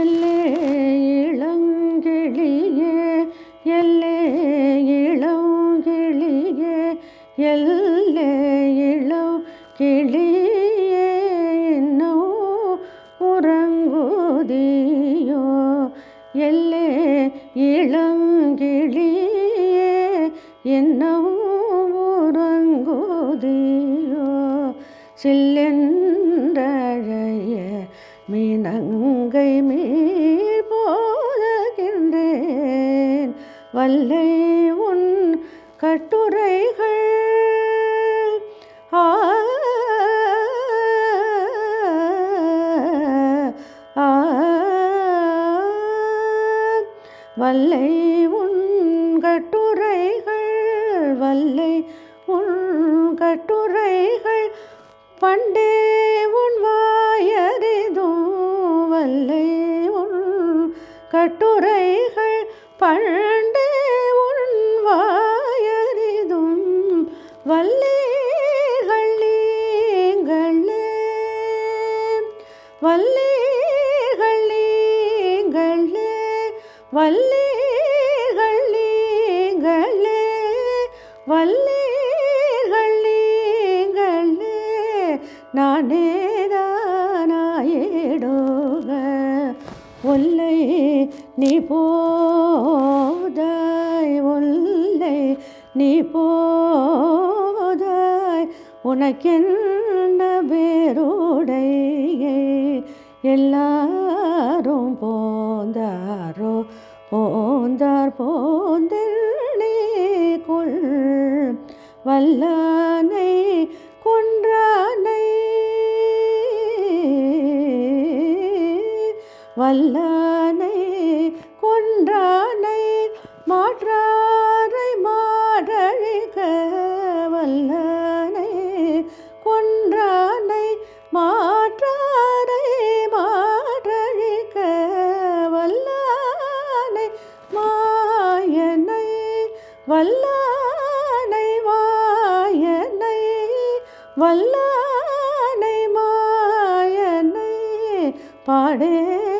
എല്ലേ ഇളം കിളിയേ എല്ലേ ഇളം കിളിയേ എന്നോ ഉറങ്ങുതിയോ എല്ലേ ഇളം എന്നോ ഉറങ്ങുതിയോ ചെല്ലെന്ന് மீனங்கை மீர் போதகின்றேன். வல்லை உன் கட்டுரைகள் ஆ ஆ. வல்லை உன் கட்டுரைகள் வல்லை உன் கட்டுரைகள் பண்டே துறைகள் பண்டே உன் வாயறிதும் வல்லேகள் நீங்களே. வல்லேகள் நீங்களே வல்லேகள் நீங்களே வல்லேகள் நீங்களே. நானே தானாயிடுக ஒல்லை நீ போதாய் ஒல்லை நீ போதாய். உனக்கென்ன பேருடையே எல்லாரும் போந்தாரோ? போந்தார் போந்தே கொள். வல்லானை வல்லானை கொன்றானை மாற்றாரை மாடழிக வல்லானை கொன்றானை மாற்றாரை மாடழிக வல்லானை மாயனை வல்லானை வாயனை வல்லானை மாயனை. பாடே